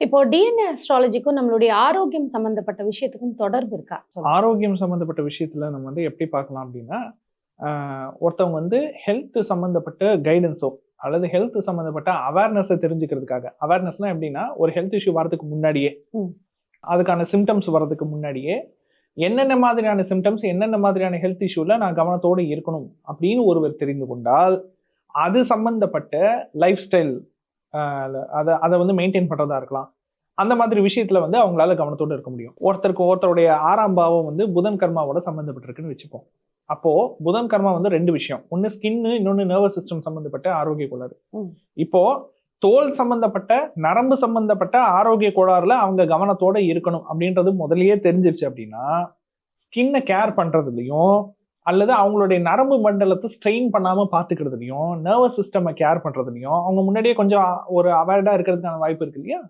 இப்போ டிஎன்ஏ அஸ்ட்ராலஜிக்கும் நம்மளுடைய ஆரோக்கியம் சம்பந்தப்பட்ட விஷயத்துக்கும் தொடர்பு இருக்கா. ஆரோக்கியம் சம்மந்தப்பட்ட விஷயத்துல நம்ம வந்து எப்படி பார்க்கலாம் அப்படின்னா ஒருத்தவங்க வந்து ஹெல்த் சம்மந்தப்பட்ட கைடன்ஸோ அல்லது ஹெல்த் சம்மந்தப்பட்ட அவேர்னஸை தெரிஞ்சுக்கிறதுக்காக அவேர்னஸ்லாம் எப்படின்னா ஒரு ஹெல்த் இஷ்யூ வரதுக்கு முன்னாடியே. அதுக்கான சிம்டம்ஸ் வர்றதுக்கு முன்னாடியே என்னென்ன மாதிரியான சிம்டம்ஸ் என்னென்ன மாதிரியான ஹெல்த் இஷ்யூல நான் கவனத்தோடு இருக்கணும் அப்படின்னு ஒருவர் தெரிந்து கொண்டால் அது சம்பந்தப்பட்ட லைஃப் ஸ்டைல் அதை அதை வந்து மெயின்டைன் பண்ணுறதா இருக்கலாம். அந்த மாதிரி விஷயத்துல வந்து அவங்களால கவனத்தோடு இருக்க முடியும். ஒருத்தருக்கு ஒருத்தருடைய ஆறாம் பாவம் வந்து புதன் கர்மாவோட சம்மந்தப்பட்டிருக்குன்னு வச்சுப்போம். அப்போ புதன் கர்மா வந்து ரெண்டு விஷயம். ஒன்னு ஸ்கின்னு இன்னொன்னு நர்வஸ் சிஸ்டம் சம்பந்தப்பட்ட ஆரோக்கிய கோளாறு. ம். இப்போ தோல் சம்பந்தப்பட்ட நரம்பு சம்பந்தப்பட்ட ஆரோக்கிய கோளாறுல அவங்க கவனத்தோட இருக்கணும் அப்படின்றது முதல்லயே தெரிஞ்சிருச்சு அப்படின்னா ஸ்கின்னை கேர் பண்றதுலயும் அல்லது அவங்களுடைய நரம்பு மண்டலத்தை ஸ்ட்ரெயின் பண்ணாம பார்த்துக்கிறதுலையும் நர்வஸ் சிஸ்டமை கேர் பண்ணுறதுலையும் அவங்க முன்னாடியே கொஞ்சம் ஒரு அவேர்டாக இருக்கிறதுக்கான வாய்ப்பு இருக்கு இல்லையா?